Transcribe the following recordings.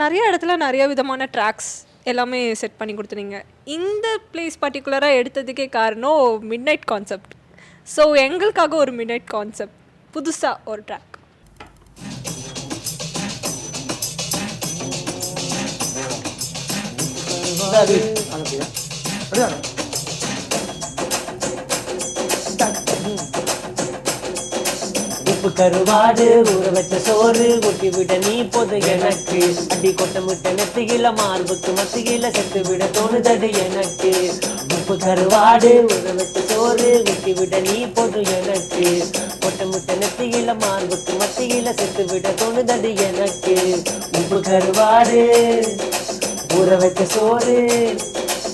நிறைய இடத்துல நிறைய விதமான ட்ராக்ஸ் எல்லாமே செட் பண்ணி கொடுத்துனீங்க. இந்த பிளேஸ் பர்டிகுலராக எடுத்ததுக்கே காரணம் மிட் நைட் கான்செப்ட் ஸோ எங்களுக்காக ஒரு மிட் நைட் கான்செப்ட் புதுசாக ஒரு ட்ராக் உப்பு கருவாடு ஊற வச்ச சோறு கொட்டி விட நீ பொது எனக்கு. அடி கொட்ட முட்டை நெத்துகில மார்புக்கு மசுகில செத்து விட தோணுதது எனக்கு. உப்பு கருவாடு ஊற வச்ச சோறு கொட்டி விட நீ பொது எனக்கு. கொட்ட முட்டை நெத்துகில மார்புக்கு மசுகில செத்து விட தோணுதது எனக்கு. உப்பு கருவாடு ஊற வச்ச சோறு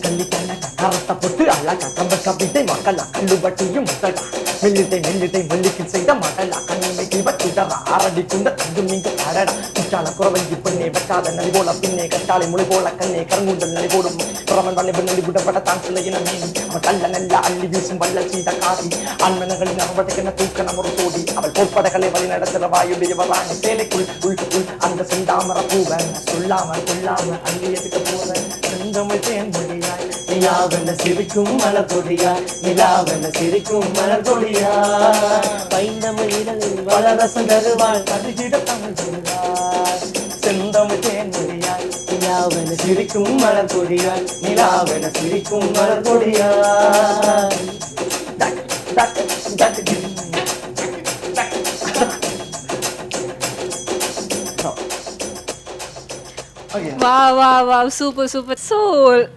கள்ளிக்கண்ண கரத்தை போட்டு அழகா கம்ப கப்பிட்டு மக்கள் கல்லு பட்டியும் முத்தடா மெல்லிட்டை மெல்லிட்டை மல்லிக்கு செய்த மகளா. கண்ணிமை கிவச்சுடற ஆரடி குண்ட தந்து மீங்க அடடா குச்சால குறவஞ்சி பெண்ணே வச்சாத நதி போல பின்னே கட்டாளை முளை போல கண்ணே கரங்குண்டல் நதி போடும் புறவன் வண்ணை பெண்ணி விடப்பட்ட தான் சிலையின மீன். அவள் கல்ல நல்ல அள்ளி வீசும் வல்ல சீத காசி ஆண்மனங்களின் அவட்டுக்கென தூக்க நமரு தோடி அவள் பொற்படகளை வழி நடத்துற வாயுடைய வராங்க சேலைக்குள் உள் உள் அந்த செந்தாமர பூவன். சொல்லாமல் கொள்ளாம அள்ளி எதுக்க போவன். செந்தமிழ் தேன் மொழியா நிலாவென சிரிக்கும் மலர் கொடியாய் நிலாவென சிரிக்கும் மலர் கொடியாய் பைந்தமிழில் வளரசம் தருவாள் கதிகிட தமிழ் சொல்வாய் செந்தமிழ் தேன் மொழியாய் நிலாவென சிரிக்கும் மலர் கொடியாய் நிலாவென சிரிக்கும் மலர் டக் டக் டக். வா வா வா சூப்பர் சூப்பர் ஸோ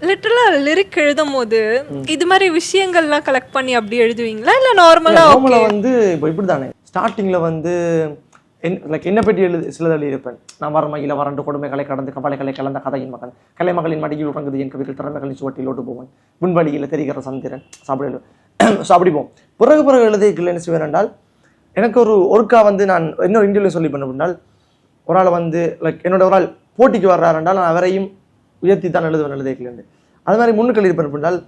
லிட்டரலாக லிரிக் எழுதும் போது இது மாதிரி விஷயங்கள்லாம் கலெக்ட் பண்ணி அப்படி எழுதுவீங்களா? இல்லை நார்மலாக ரோமில் வந்து இப்போ இப்படி தானே ஸ்டார்டிங்கில் வந்து என் லைக் என்ன பற்றி எழுது சிலது எழுதியிருப்பேன். நான் வரமையில் வறண்டு கொடுமைகளை கடந்து கவலைகளை கலந்த கதையின் மகன். கலைமகளின் மடியில் உறங்குது என் கவிகள் திறமைகளின் சுவட்டில் ஓட்டு போவேன். விண்வெளியில் தெரிகிற சந்திரன். எழுது ஸோ அப்படி போவோம் பிறகு பிறகு எழுதிக்கல என்ன செய்வேன் என்றால் எனக்கு ஒரு ஒருக்கா வந்து நான் இன்னொரு இன்டர்வியூ சொல்லி பண்ண அப்படின்னால் ஒரு ஆள் வந்து லைக் என்னோட ஒரு ஆள் போட்டிக்கு வர்றாரு என்றால் நான் அவரையும் உயர்த்தி தான் எழுதுவேன் எழுதிக்கலன்னு அது மாதிரி முன்னுக்கள் இருப்பேன் என்றால்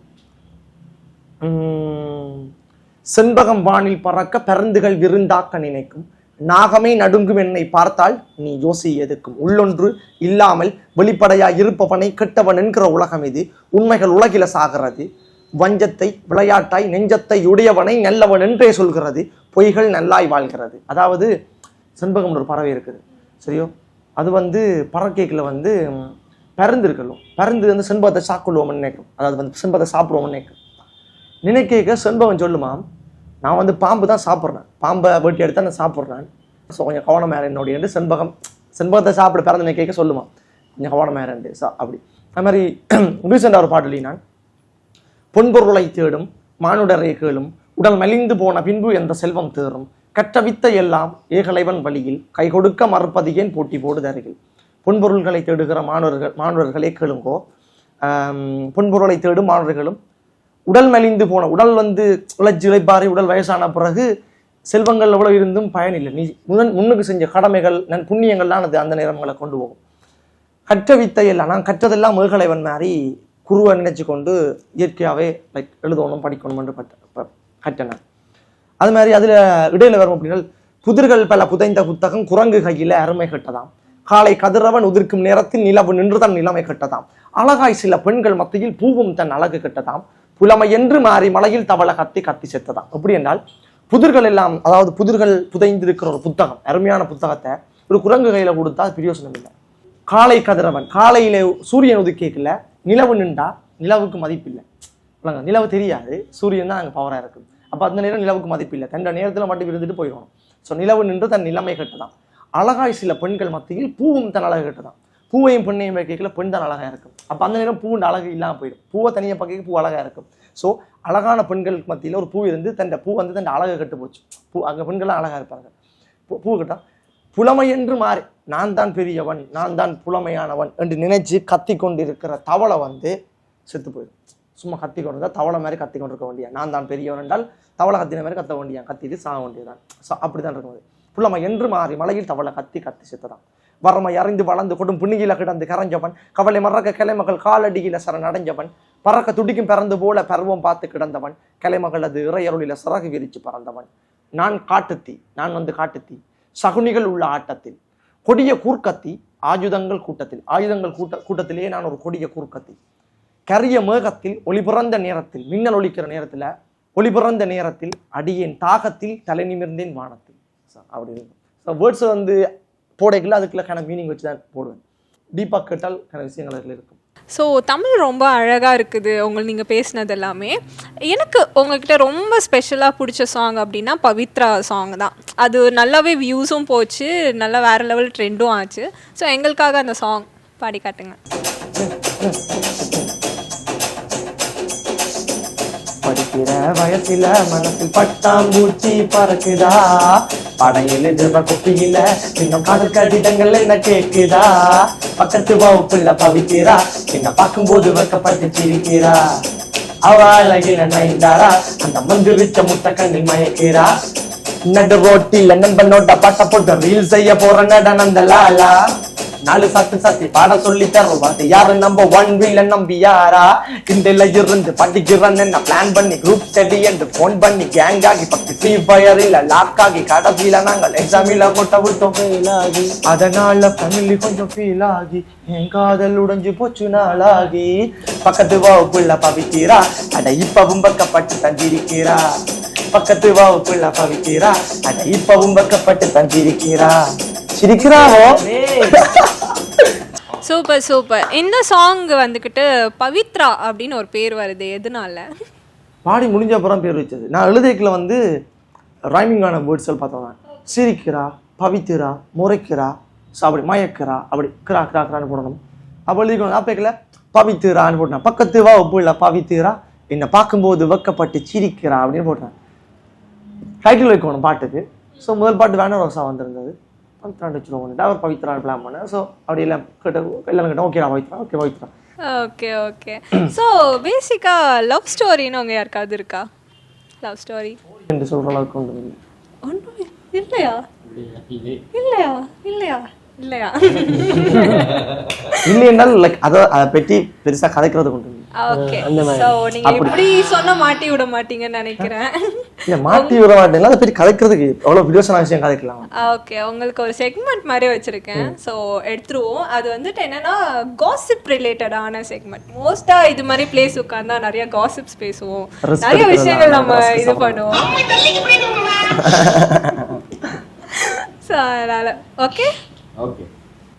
செண்பகம் வானில் பறக்க பிறந்துகள் விருந்தாக்க நினைக்கும். நாகமே நடுங்கும் என்னை பார்த்தால் நீ யோசி எதுக்கும். உள்ளொன்று இல்லாமல் வெளிப்படையாக இருப்பவனை கெட்டவன் என்கிற உலகம் இது. உண்மைகள் உலகில சாகிறது. வஞ்சத்தை விளையாட்டாய் நெஞ்சத்தை உடையவனை நல்லவன் என்றே சொல்கிறது. பொய்கள் நல்லாய் வாழ்கிறது. அதாவது செண்பகம் ஒரு பறவை இருக்குது. சரியோ? அது வந்து பறக்கைக்குள்ள வந்து ம், பறந்து வந்து செண்பகத்தை சாப்பிடுவோம்னு நினைக்கும் அதாவது வந்து செண்பகத்தை சாப்பிடுவோம்னு நினைக்கும் நினைக்க செண்பகம் சொல்லுமா? நான் வந்து பாம்பு தான் சாப்பிட்றேன். பாம்பை வெட்டி எடுத்து நான் சாப்பிட்றேன். ஸோ கொஞ்சம் கவனம் என்னுடைய என்று செண்பகம் செண்பகத்தை சாப்பிட பிறந்த நினைக்க சொல்லுமா? கொஞ்சம் கவனம் வேறு சா அப்படி. அது மாதிரி ரீசெண்டாக ஒரு பாட்டு நான் பொன்பொருளை தேடும் மானுடரை கேளும் உடல் மெலிந்து போன பின்பு என்ற செல்வம் தேறும் கற்ற வித்தை எல்லாம் ஏகலைவன் வழியில் கை கொடுக்க மறுப்பது ஏன் போட்டி போடுது அருகில்? பொன்பொருள்களை தேடுகிற மாணவர்கள் மாணவர்களே கேளுங்கோ. பொன்பொருளை தேடும் மாணவர்களும் உடல் மெலிந்து போன உடல் வந்து உழைச்சி இழைப்பாரி உடல் வயசான பிறகு செல்வங்கள் எவ்வளவு இருந்தும் பயனில்லை. நீ முதன் முன்னுக்கு செஞ்ச கடமைகள் நன் புண்ணியங்கள்லாம் அது அந்த நேரங்களை கொண்டு போகும். கற்ற வித்தை எல்லாம் நான் கற்றதெல்லாம் மேகலைவன் மாதிரி குருவை நினைச்சு கொண்டு இயற்கையாகவே லைக் எழுதணும் படிக்கணும்னு பட்ட ப- அது மாதிரி அதில் இடையில வரும் அப்படின்னா புதிர்கள் பல புதைந்த புத்தகம் குரங்கு கையில் அருமை கட்டதாம். காலை கதிரவன் உதிர்க்கும் நேரத்தில் நிலவு நின்று தன் நிலைமை கட்டதாம். அழகாய் சில பெண்கள் மத்தியில் பூவும் தன் அழகு கட்டதாம். புலமை என்று மாறி மலையில் தவள கத்தி கத்தி செத்ததாம். எப்படி என்றால் புதிர்கள் எல்லாம் அதாவது புதிர்கள் புதைந்திருக்கிற ஒரு புத்தகம் அருமையான புத்தகத்தை ஒரு குரங்கு கையில் கொடுத்தா அது பிரயோசனம் இல்லை. காலை கதிரவன் காலையில சூரியன் உதிக்கல நிலவு நின்றா நிலவுக்கு மதிப்பில்லை. இல்லைங்க நிலவு தெரியாது. சூரியன் தான் அங்கே பவராக இருக்குது. அப்போ அந்த நேரம் நிலவுக்கு மதிப்பில்லை தண்ட நேரத்தில் மட்டும் இருந்துட்டு போயிடணும் ஸோ நிலவு நின்று தன் நிலைமை கட்டுதான். அழகாய் சில பெண்கள் மத்தியில் பூவும் தன் அழகு கட்டுதான். பூவையும் பெண்ணையும் வைக்கல பெண் தான் அழகாக இருக்கும். அப்போ அந்த நேரம் பூவுண்ட அழகு இல்லாமல் போயிடும். பூவை தனியாக பார்க்க பூ அழகாக இருக்கும். ஸோ அழகான பெண்களுக்கு மத்தியில் ஒரு பூ இருந்து தன் பூ வந்து தன் அழகு கட்டு போச்சு. பூ அங்கே பெண்கள்லாம் அழகாக இருப்பாங்க. பூ பூ கட்டான் புலமை என்று மாறி நான் தான் பெரியவன் நான் தான் புலமையானவன் என்று நினைச்சு கத்தி கொண்டிருக்கிற தவளை வந்து செத்து போயிடும். சும்மா கத்தி கொண்டு இருந்தால் தவளை மாதிரி கத்தி கொண்டு இருக்க வேண்டிய? நான் தான் பெரியவன் என்றால் தவளை கத்தின மாதிரி கத்த வேண்டிய? கத்திட்டு சாக வேண்டியதான் ஸோ அப்படி தான் இருக்கும் புள்ளம்மா என்று மாறி மலையில் தவளை கத்தி கத்தி செத்ததான் வரமை அறிந்து வளர்ந்து கொடும் புண்ணியில கிடந்து கரைஞ்சவன் கவலை மறக்க கிளைமகள் காலடியில சரண் அடைஞ்சவன் பறக்க துடிக்கும் பிறந்து போல பருவம் பார்த்து கிடந்தவன் கிளைமகள் அது இறையருளில சிறகு விரிச்சு பறந்தவன். நான் காட்டுத்தி நான் வந்து காட்டுத்தி. சகுனிகள் உள்ள ஆட்டத்தில் கொடிய கூர்க்கத்தி ஆயுதங்கள் கூட்டத்தில் ஆயுதங்கள் கூட்ட கூட்டத்திலேயே நான் ஒரு கொடிய கூர்க்கத்தி. கரிய மேகத்தில் ஒளி பிறந்த நேரத்தில் மின்னல் ஒலிக்கிற நேரத்துல ஒளி பிறந்த நேரத்தில் அடியேன் தாகத்தில் தலை நிமிர்ந்தேன் வானத்தில். அப்படி இருக்கும். ஸோ வேர்ட்ஸ் வந்து போடைக்குள்ள அதுக்குள்ள கணக்கு மீனிங் வச்சு தான் போடுவேன். டீப்பாக கேட்டால் கணக்கு விஷயங்கள் அதில் இருக்கும். ஸோ தமிழ் ரொம்ப அழகாக இருக்குது உங்கள் நீங்கள் பேசினது எல்லாமே. எனக்கு உங்ககிட்ட ரொம்ப ஸ்பெஷலாக பிடிச்ச சாங் அப்படின்னா பவித்ரா சாங் தான். அது நல்லாவே வியூஸும் போச்சு நல்லா வேறு லெவல் ட்ரெண்டும் ஆச்சு. ஸோ எங்களுக்காக அந்த சாங் பாடி காட்டுங்க. படிக்கிற வயசுல மனசில் பட்டாம்பூச்சி பறக்குதா? படையில எழுதுற குப்பியில இன்னும் காதல் கடிதங்கள் என்ன கேக்குதா பக்கத்து வகுப்புல பவிக்கிறா என்ன பார்க்கும்போது வெக்கப்பட்டு சிரிக்கிறா? அவ அழகில நைந்தாரா அந்த மந்து வித்த முட்டை கண்ணில் மயக்கிறா? நடு ரோட்டில நண்பனோட பாட்ட போட்டு ரீல் செய்ய போற நடனந்த லாலா. நாலு சத்து சத்தி பாட சொல்லி தருவாது யாரு நம்ம ஒன் வீல நம்பி யாரா கிண்டில இருந்து படிக்கிறேன்னு என்ன பிளான் பண்ணி குரூப் ஸ்டடி என்று போன் பண்ணி கேங் ஆகி பத்து ஃப்ரீ ஃபயர் இல்ல லாக் ஆகி கடைசியில நாங்கள் எக்ஸாமில கொட்ட விட்டோம். ஃபெயில் ஆகி. அதனால ஃபேமிலி கொஞ்சம் ஃபீல் ஆகி என் காதல் உடைஞ்சு போச்சு நாளாகி. பக்கத்து வகுப்புள்ள பவிக்கிறா அட இப்பவும் பக்கப்பட்டு தந்திருக்கிறா பக்கத்து வகுப்புள்ள பவிக்கிறா அட இப்பவும் பக்கப்பட்டு தந்திருக்கிறா சிரிக்கிறாவோ சூப்பர் சூப்பர். இந்த சாங் வந்துக்கிட்டு பவித்ரா அப்படின்னு ஒரு பேர் வருது. எதனால? பாடி முடிஞ்ச அப்புறம் பேர் வச்சது. நான் எழுதியக்கில் வந்து ரைமிங்கான வேர்ட்ஸ் பார்த்தோம் சிரிக்கிறா பவித்திரா முறைக்கிறா அப்படி மயக்கிறா அப்படி கிரா கிரா கிரான்னு போடணும். அப்போ எழுதிக்கணும். அப்பேக்கில் பவித்திரான்னு போட்டேன். பக்கத்து வா உப்பு இல்லை பவித்திரா. என்னை பார்க்கும்போது வெக்கப்பட்டு சிரிக்கிறா அப்படின்னு போட்டேன். டைட்டில் வைக்கணும் பாட்டுக்கு. ஸோ முதல் பாட்டு வேணா ரோசா வந்திருந்தது. பவித்ரான்னு வச்சுருவோம் அவர் பவித்ரான்னு பிளான் பண்ணேன் ஸோ அப்படி எல்லாம் கேட்ட okay Pavithra okay Pavithra. Okay okay so பேசிக்காக லவ் ஸ்டோரின்னு உங்க யாருக்காவது இருக்கா? லவ் ஸ்டோரி என்று சொல்கிற அளவுக்கு ஒன்று ஒன்றும் இல்லையா? இல்லையா. இல்லையா? இல்லையா? இல்லை என்றால் லைக் அதை அதை பற்றி பெருசாக கதைக்கிறது கொண்டு இல்லை. ஓகே ஸோ நீங்க இப்படி சொன்னா மாட்டி விட மாட்டீங்கன்னு நினைக்கிறேன். இல்லை மாட்டி விட மாட்டேன். அதை பற்றி கதைக்கிறதுக்கு எவ்வளோ வீடியோஸான விஷயம் கதைக்கலாம். ஓகே உங்களுக்கு ஒரு செக்மெண்ட் மாதிரி வச்சிருக்கேன். ஸோ எடுத்துருவோம். அது வந்துட்டு என்னன்னா காசிப் ரிலேட்டடான செக்மெண்ட் மோஸ்டா இது மாதிரி பிளேஸ் உட்கார்ந்தா நிறைய காசிப்ஸ் பேசுவோம். நிறைய விஷயங்கள் நம்ம இது. பண்ணுவோம். அதனால ஓகே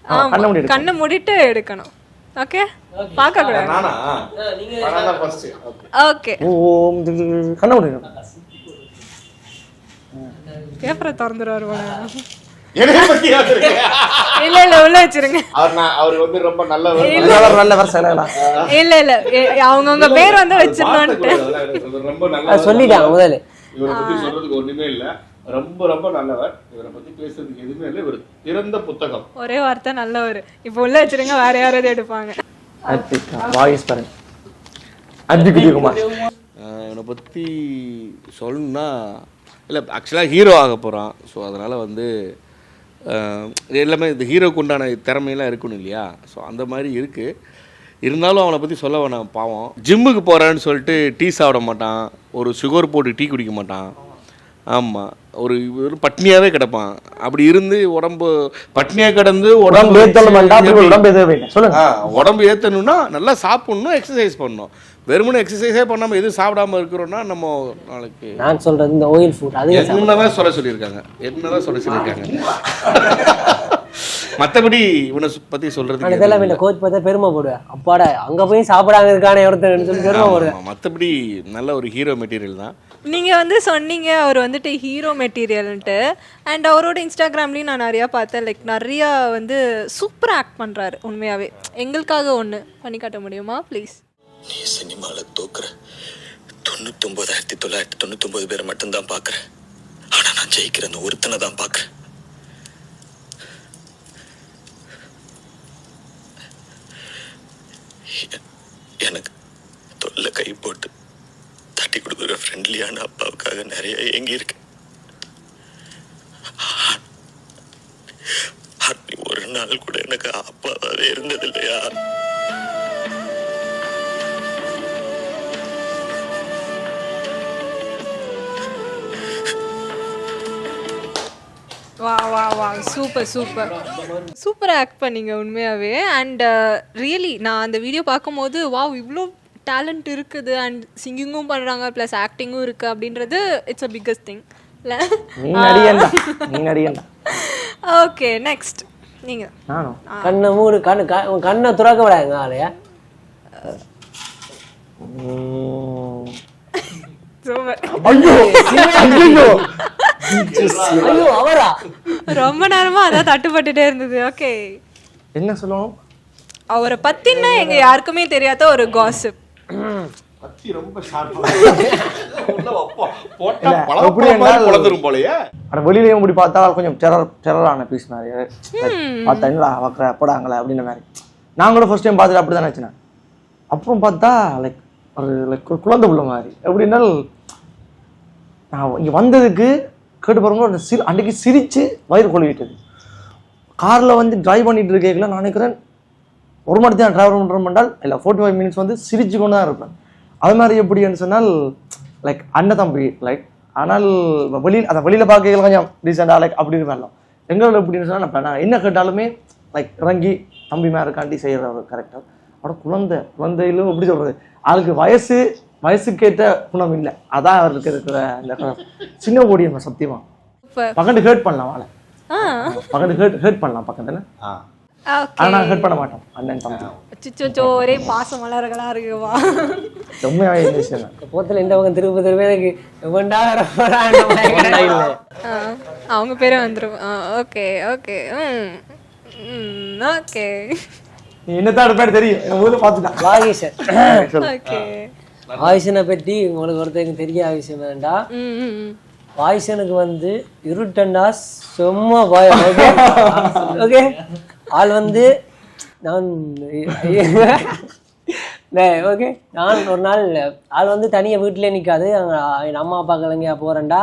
ஆமா. கண்ணை மூடிட்டு எடுக்கணும். ஓகே பார்க்க கூடாது நானா? நான் தான் ஃபர்ஸ்ட் ஓகே ஓம் கண்ணை முடியும் பேப்பரை திறந்துருவாரு? இல்ல இல்ல உள்ள வச்சிருங்க. அவர் வந்து ரொம்ப நல்லவர். நல்ல நல்ல வருஷம் இல்ல இல்ல அவங்கவங்க பேர் வந்து. அவர் ரொம்ப நல்லவர். சொல்லிட்டாங்க முதல்ல. இவரை பத்தி சொல்றதுக்கு ஒண்ணுமே இல்ல. ரொம்ப ரொம்ப நல்லவர். இவரை பத்தி பேசுறதுக்கு எதுவுமே இல்லை. இவர் திறந்த புத்தகம். ஒரே வார்த்தை நல்லவர். இப்போ உள்ள வச்சிருங்க வேற யாராவது எடுப்பாங்க. வாய்ஸ் பாருங்க. அஜித் குமார் ஆஹ் இவனை பற்றி சொல்லணும்னா இல்லை ஆக்சுவலாக ஹீரோ ஆக போகிறான் ஸோ அதனால் வந்து எல்லாமே இந்த ஹீரோக்கு உண்டான திறமையெல்லாம் இருக்கணும் இல்லையா? ஸோ அந்த மாதிரி இருக்குது இருந்தாலும் அவனை பற்றி சொல்ல வேணாம் பாவம். ஜிம்முக்கு போகிறேன்னு சொல்லிட்டு டீ சாப்பிட மாட்டான். ஒரு சுகர் போட்டு டீ குடிக்க மாட்டான். ஆமாம் ஒரு ஒரு பட்னியாகவே கிடப்பான். அப்படி இருந்து உடம்பு பட்னியாக கிடந்து உடம்பு உடம்பு இல்லை ஏற்றணும்னா நல்லா சாப்பிட்ணும் எக்ஸசைஸ் பண்ணணும். வெறுமனே எக்ஸசைஸே பண்ணாமல் எதுவும் சாப்பிடாம இருக்கிறோன்னா நம்ம நாளைக்கு நான் சொல்றது இந்த ஆயில் ஃபுட் அது என்னதான் சொல்ல சொல்லியிருக்காங்க. என்னதான் சொல்ல சொல்லியிருக்காங்க. மற்றபடி இவனை பற்றி நான் சொல்கிறதுக்கு இதெல்லாம் இந்த கோச் பார்த்தா பெருமைப்படுவேன் அப்பாடா அங்க போய் சாப்பிடாம இருக்கானே ஒருத்தன் சொல்லி பெருமைப்படுவேன் மற்றபடி நல்ல ஒரு ஹீரோ மெட்டீரியல் தான். நீங்கள் வந்து சொன்னீங்க அவர் வந்துட்டு ஹீரோ மெட்டீரியல்ன்ட்டு அண்ட் அவரோட இன்ஸ்டாகிராம்லேயும் நான் நிறையா பார்த்தேன். லைக் நிறையா வந்து சூப்பராக ஆக்ட் பண்ணுறாரு உண்மையாகவே எங்களுக்காக ஒன்று பண்ணி காட்ட முடியுமா? ப்ளீஸ் நீ சினிமாவில் தோக்குற. தொண்ணூத்தொம்பதாயிரத்தி தொள்ளாயிரத்தி தொண்ணூத்தொம்பது பேரை மட்டும்தான் பார்க்குறேன் ஆனால் நான் ஜெயிக்கிற அந்த ஒருத்தனை தான் பார்க்குறேன் வா வா. வா சூப்பர். சூப்பர் சூப்பராக ஆக்ட் பண்ணீங்க உண்மையாகவே அண்ட் ரியலி நான் அந்த வீடியோ பார்க்கும்போது வாவ் இவ்வளோ டேலண்ட் இருக்குது. அண்ட் சிங்கிங்கும் பண்ணுறாங்க ப்ளஸ் ஆக்டிங்கும் இருக்குது அப்படின்றது இட்ஸ் அ பிக்கஸ்ட் திங் இல்லை ஓகே நெக்ஸ்ட் நீங்கள் கண்ணை மூடு கண்ணு கண்ணை துறக்க விடாங்க. சூப்பர் ஐயோ! ஐயோ ஐயோ அவரா? ரொம்ப நேரமாக அதான் தட்டுப்பட்டுட்டே இருந்தது. ஓகே. என்ன சொல்லணும் அவரை பற்றினா எங்கள் யாருக்குமே தெரியாத ஒரு காசிப் பத்தி ரொம்ப வெளியில இப்படி பார்த்தா கொஞ்சம் டெரர் டெரரான பீஸ் மாதிரி. பார்த்தா வைக்கிற போடாங்களே அப்படின்ற மாதிரி. நான் கூட ஃபர்ஸ்ட் டைம் பார்த்துட்டு அப்படி தான் நினச்சினேன் அப்புறம் பார்த்தா லைக் ஒரு லைக் ஒரு குழந்தை உள்ள மாதிரி. எப்படின்னால் நான் இங்கே வந்ததுக்கு கேட்டு பாருங்க ஒரு சிரி அன்றைக்கு சிரித்து வயிறு கொழுவிட்டது. காரில் வந்து டிரைவ் பண்ணிட்டு இருக்கேன் நான் நினைக்கிறேன் ஒரு மணி தான் டிரைவர் பண்ணுறோம் பண்ணால் இல்லை ஃபோர்ட்டி ஃபைவ் மினிட்ஸ் வந்து சிரிச்சு கொண்டு தான் இருப்பேன். அது மாதிரி எப்படின்னு சொன்னால் லைக் அண்ணன் தம்பி லைக் ஆனால் வெளியில் அதை வெளியில் பார்க்க கொஞ்சம் ரீசெண்டாக லைக் அப்படின்னு வரலாம் எங்களோட எப்படின்னு சொன்னால் நான் என்ன கேட்டாலுமே லைக் இறங்கி தம்பி மேருக்காண்டி செய்கிற ஒரு கரெக்டாக அவரோட குழந்தை குழந்தையிலும் எப்படி சொல்கிறது ஆளுக்கு வயசு வயசுக்கேற்ற குணம் இல்லை. அதான் அவருக்கு இருக்கிற இந்த. சின்ன ஓடியம் சத்தியமா. பக்கத்து ஹேர்ட் பண்ணலாம் அவளை ஆ. பக்கத்து ஹேர்ட் ஹேர்ட் பண்ணலாம் பக்கத்துல நான் ஹேர்ட் பண்ண மாட்டோம். அண்ணன் தம்பி. சிச்சோ ஒரே பாச மலர்களா இருக்குவா விஷயம் தான் போத்துல இந்த பக்கம் திரும்ப திரும்ப எனக்கு அவங்க பேரே வந்துடும் ஓகே ஓகே. ம் ஓகே. நீ என்னத்தான் எடுப்பேன்னு தெரியும். என் ஊரில் பார்த்துட்டான் வாகீஷன் ஓகே. வாய்ஸனை பற்றி உங்களுக்கு ஒருத்தருக்கு தெரிய விஷயம் வேண்டா ம் ம் ம். வாய்ஸனுக்கு வந்து இருட்டண்டா செம்ம பயம். ஓகே? ஆள் வந்து நான் ஓகே? நான் ஒரு நாள் ஆள் வந்து தனியாக வீட்டிலே நிற்காது என் அம்மா அப்பா கிளம்பியா போகிறேன்டா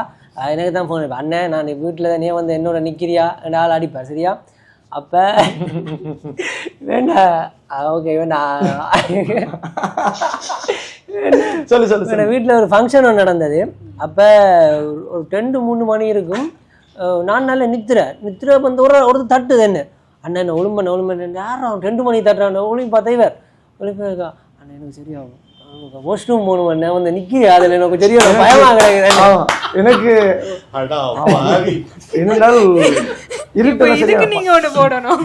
எனக்கு தான் ஃபோன் அண்ணன் நான் வீட்டில் தானே வந்து என்னோட நிற்கிறியா என்ற ஆள் அடிப்பார் சரியா? அப்போ வேண்டா. ஓகே வேண்டா. சொல்லு சொல்லு எங்கள் வீட்டில் ஒரு ஃபங்க்ஷன் ஒன்று நடந்தது. அப்போ ஒரு ரெண்டு மூணு மணி இருக்கும். நான் நல்ல நித்திர. நித்திர வந்து ஒரு ஒருத்தர் தட்டுது என்ன? அண்ணன் ஒழும்பண்ண ஒழும்பண்ண யாரும் ரெண்டு மணிக்கு தட்டுறான்? ஒளியும் பார்த்தா இவர் ஒளியும் இருக்கா அண்ணன் எனக்கு சரியாகும். வாஷ் ரூம் மூணு மணி நேரம் வந்து நிற்கி அதில் எனக்கு தெரியும். பயமாக எனக்கு இருட்டு நீங்க ஒன்று போடணும்.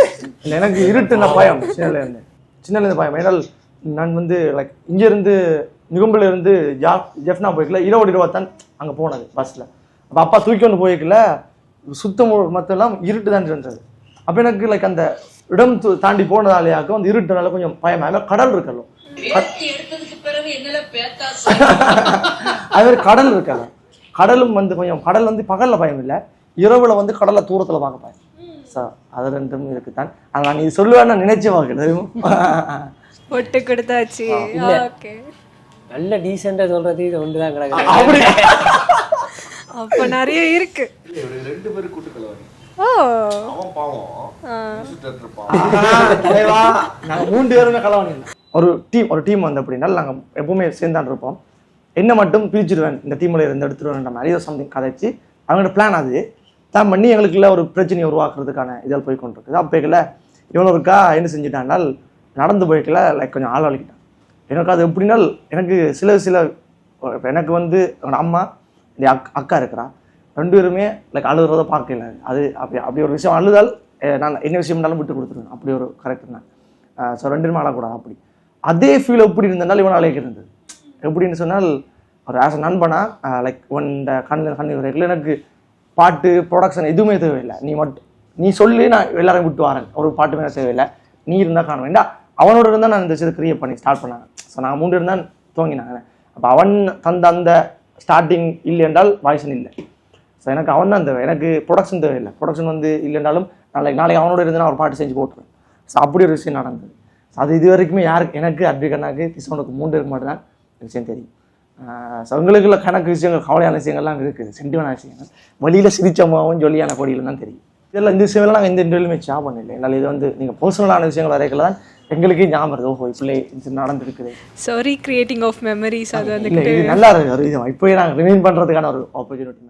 எனக்கு இருட்டுன பயம் சின்னல இருந்து. சின்னல இருந்து பயம். ஏன்னால் நான் வந்து லைக் இங்கேருந்து நிகம்புல இருந்து ஜா ஜெஃப்னா போய்க்கல இருபது இருபது தான் அங்கே போனது பஸ்ஸில் அப்போ அப்பா தூக்கி கொண்டு போய்க்கல சுத்தம் மொத்தம் எல்லாம் இருட்டு தான் இருந்தது. அப்போ எனக்கு லைக் அந்த இடம் தாண்டி போனதாலேயாக்க வந்து இருட்டுனால கொஞ்சம் பயம். அது மாதிரி கடல் இருக்கല്ലോ அது மாதிரி கடல் இருக்காங்க கடலும் வந்து கொஞ்சம் கடல் வந்து பகல்ல பயம் இல்லை. இரவுல வந்து கடலை தூரத்துல பார்க்க ஸோ அது ரெண்டும் இருக்குதான். ஆனா நான் இது சொல்லுவேன்னு நினைச்சு தெரியுமா? ஒட்டு கொடுத்தாச்சு. நல்ல டீசெண்டாக சொல்கிறது இது ஒன்று தான் அப்படி. அப்போ நிறைய இருக்கு. இவரு ரெண்டு பேரும் கூட்டு மூன்று பேருமே கலவாணி ஒரு டீம் ஒரு டீம் வந்து அப்படின்னா நாங்க எப்பவுமே சேர்ந்தான் இருப்போம். என்ன மட்டும் பிரிச்சிருவேன். இந்த டீம்ல இருந்து எடுத்துருவேன்ற மாதிரி சம்திங் கதைச்சு அவங்களோட பிளான் அது. தான் பண்ணி எங்களுக்குள்ள ஒரு பிரச்சனையை உருவாக்குறதுக்கான இதில் போய் கொண்டிருக்குது இல்லை எவ்வளோ இருக்கா என்ன செஞ்சுட்டான்னால் நடந்து போய்க்கல லைக் கொஞ்சம் ஆள் வலிக்கிட்டான் எனக்கு அது எப்படின்னா எனக்கு சில சில எனக்கு வந்து என்னோட அம்மா என் அக் அக்கா இருக்கிறா. ரெண்டு பேருமே லைக் அழுகிறத பார்க்கல. அது அப்படி அப்படி ஒரு விஷயம் அழுதால் நான் என்ன விஷயம்னாலும் விட்டு கொடுத்துருவேன். அப்படி ஒரு கரெக்டர் நான் ஸோ ரெண்டு பேருமே அழக்கூடாது அப்படி. அதே ஃபீல் எப்படி இருந்தனால இவன் அழைக்க இருந்தது எப்படின்னு சொன்னால் ஒரு ஆஸ் நண்பனா லைக் ஒன் இந்த கண்ணு கண்ணு எனக்கு பாட்டு ப்ரொடக்ஷன் எதுவுமே தேவையில்லை. நீ மட்டும் நீ சொல்லி நான் எல்லாரையும் விட்டு வரேன். ஒரு பாட்டு மேலே தேவையில்லை. நீ இருந்தால் காண வேண்டாம் அவனோட இருந்தால் நான் இந்த விஷயத்தை கிரியேட் பண்ணி ஸ்டார்ட் பண்ணாங்க ஸோ நான் மூன்று இருந்தால் துவங்கினாங்க. அப்போ அவன் தந்த அந்த ஸ்டார்டிங் இல்லை என்றால் வாய்ஸன் இல்லை. ஸோ எனக்கு அவன் தான் தேவை. எனக்கு ப்ரொடக்ஷன் தேவையில்லை. ப்ரொடக்ஷன் வந்து இல்லைன்றாலும் நாளைக்கு நாளைக்கு அவனோட இருந்து நான் ஒரு பாட்டு செஞ்சு போட்டுருவேன். ஸோ அப்படி ஒரு விஷயம் நடந்தது. ஸோ அது இது வரைக்குமே யாருக்கு எனக்கு அட்விகனாக்கு திசோனுக்கு மூன்று இருக்க மாட்டேன் விஷயம் தெரியும். ஸோ உங்களுக்குள்ள கணக்கு விஷயங்கள் கவலையான விஷயங்கள்லாம் இருக்குது சென்டிமெண்டான விஷயங்கள். வழியில் சிரிச்சமாவும் ஜொலியான கொடியில தான் தெரியும். இதெல்லாம் இந்த விஷயம்லாம் நாங்கள் எந்த இன்டர்வியூமே ஞாபகம் பண்ணல. என்னால் இது வந்து நீங்கள் பர்சனலான விஷயங்கள் வரைக்கல தான் எங்களுக்கே ஞாபகம் வருது ஓஹோ இப்படி இது நடந்திருக்குது. சாரி கிரியேட்டிங் ஆஃப் மெமரிஸ் அது வந்து நல்லா இருக்கு. ஒரு இது இப்போயே நாங்கள் ரிமைன் பண்ணுறதுக்கான ஒரு ஆப்பர்ச்சுனிட்டி